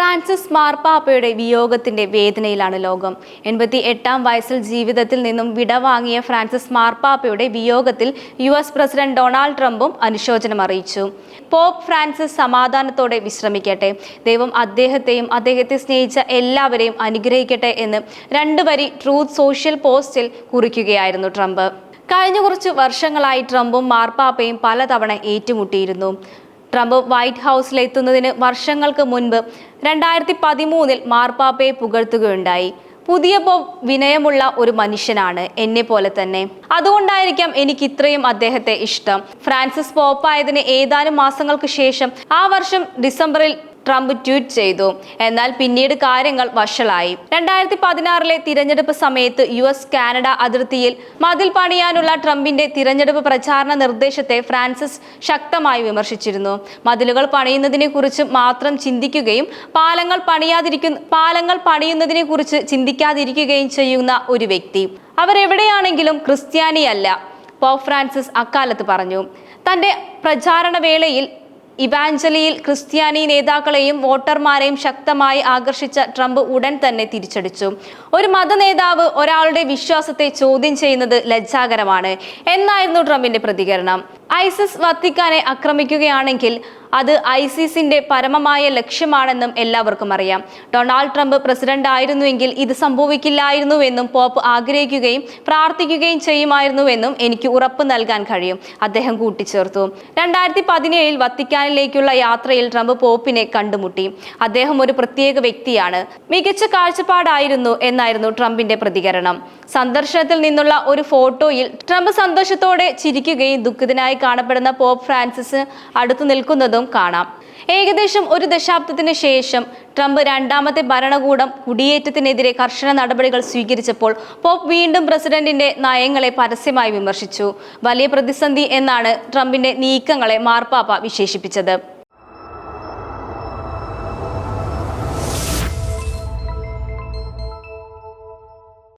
Francis മാർപ്പാപ്പയുടെ വിയോഗത്തിന്റെ വേദനയിലാണ് ലോകം. എൺപത്തി എട്ടാം വയസ്സിൽ ജീവിതത്തിൽ നിന്നും വിടവാങ്ങിയ ഫ്രാൻസിസ് മാർപ്പാപ്പയുടെ വിയോഗത്തിൽ യു എസ് പ്രസിഡന്റ് ഡൊണാൾഡ് ട്രംപും അനുശോചനം അറിയിച്ചു. പോപ്പ് ഫ്രാൻസിസ് സമാധാനത്തോടെ വിശ്രമിക്കട്ടെ. ദൈവം അദ്ദേഹത്തെയും അദ്ദേഹത്തെ സ്നേഹിച്ച എല്ലാവരെയും അനുഗ്രഹിക്കട്ടെ എന്ന് രണ്ടു വരി ട്രൂത്ത് സോഷ്യൽ പോസ്റ്റിൽ കുറിക്കുകയായിരുന്നു ട്രംപ്. കഴിഞ്ഞ കുറച്ച് വർഷങ്ങളായി ട്രംപും മാർപ്പാപ്പയും പലതവണ ഏറ്റുമുട്ടിയിരുന്നു. ട്രംപ് വൈറ്റ് ഹൗസിലെത്തുന്നതിന് വർഷങ്ങൾക്ക് മുൻപ് രണ്ടായിരത്തി പതിമൂന്നിൽ മാർപ്പാപ്പയെ പുകഴ്ത്തുകയുണ്ടായി. പുതിയ വിനയമുള്ള ഒരു മനുഷ്യനാണ് എന്നെ പോലെ തന്നെ. അതുകൊണ്ടായിരിക്കാം എനിക്ക് ഇത്രയും അദ്ദേഹത്തെ ഇഷ്ടം. ഫ്രാൻസിസ് പോപ്പായതിന് ഏതാനും മാസങ്ങൾക്ക് ശേഷം ആ വർഷം ഡിസംബറിൽ ട്രംപ് ട്വീറ്റ് ചെയ്തു. എന്നാൽ പിന്നീട് കാര്യങ്ങൾ വഷളായി. രണ്ടായിരത്തി പതിനാറിലെ തിരഞ്ഞെടുപ്പ് സമയത്ത് യു എസ് കാനഡ അതിർത്തിയിൽ മതിൽ പണിയാനുള്ള ട്രംപിന്റെ തിരഞ്ഞെടുപ്പ് പ്രചാരണ നിർദ്ദേശത്തെ ഫ്രാൻസിസ് ശക്തമായി വിമർശിച്ചിരുന്നു. മതിലുകൾ പണിയുന്നതിനെ കുറിച്ച് മാത്രം ചിന്തിക്കുകയും പാലങ്ങൾ പണിയാതിരിക്കുന്ന പാലങ്ങൾ പണിയുന്നതിനെ കുറിച്ച് ചിന്തിക്കാതിരിക്കുകയും ചെയ്യുന്ന ഒരു വ്യക്തി. അവരെവിടെയാണെങ്കിലും ക്രിസ്ത്യാനിയല്ല പോപ്പ് ഫ്രാൻസിസ് അക്കാലത്ത് പറഞ്ഞു. തന്റെ പ്രചാരണ വേളയിൽ ഇവാഞ്ചലിയിൽ ക്രിസ്ത്യാനി നേതാക്കളെയും വോട്ടർമാരെയും ശക്തമായി ആകർഷിച്ച ട്രംപ് ഉടൻ തന്നെ തിരിച്ചടിച്ചു. ഒരു മത നേതാവ് ഒരാളുടെ വിശ്വാസത്തെ ചോദ്യം ചെയ്യുന്നത് ലജ്ജാകരമാണ്. എന്നായിരുന്നു ട്രംപിന്റെ പ്രതികരണം. ഐസിസ് വത്തിക്കാനെ ആക്രമിക്കുകയാണെങ്കിൽ അത് ഐസിസിന്റെ പരമമായ ലക്ഷ്യമാണെന്നും എല്ലാവർക്കും അറിയാം. ഡൊണാൾഡ് ട്രംപ് പ്രസിഡന്റ് ആയിരുന്നുവെങ്കിൽ ഇത് സംഭവിക്കില്ലായിരുന്നുവെന്നും പോപ്പ് ആഗ്രഹിക്കുകയും പ്രാർത്ഥിക്കുകയും ചെയ്യുമായിരുന്നുവെന്നും എനിക്ക് ഉറപ്പ് നൽകാൻ കഴിയും. അദ്ദേഹം കൂട്ടിച്ചേർത്തു. രണ്ടായിരത്തി പതിനേഴിൽ വത്തിക്കാനിലേക്കുള്ള യാത്രയിൽ ട്രംപ് പോപ്പിനെ കണ്ടുമുട്ടി. അദ്ദേഹം ഒരു പ്രത്യേക വ്യക്തിയാണ്. മികച്ച കാഴ്ചപ്പാടായിരുന്നു എന്നായിരുന്നു ട്രംപിന്റെ പ്രതികരണം. സന്ദർശനത്തിൽ നിന്നുള്ള ഒരു ഫോട്ടോയിൽ ട്രംപ് സന്തോഷത്തോടെ ചിരിക്കുകയും ദുഃഖിതനായി കാണപ്പെടുന്ന പോപ്പ് ഫ്രാൻസിസ് അടുത്തു നിൽക്കുന്നതും കാണാം. ഏകദേശം ഒരു ദശാബ്ദത്തിന് ശേഷം ട്രംപ് രണ്ടാമത്തെ ഭരണകൂടം കുടിയേറ്റത്തിനെതിരെ കർശന നടപടികൾ സ്വീകരിച്ചപ്പോൾ പോപ്പ് വീണ്ടും പ്രസിഡന്റിന്റെ നയങ്ങളെ പരസ്യമായി വിമർശിച്ചു. വലിയ പ്രതിസന്ധി എന്നാണ് ട്രംപിന്റെ നീക്കങ്ങളെ മാർപ്പാപ്പ വിശേഷിപ്പിച്ചത്.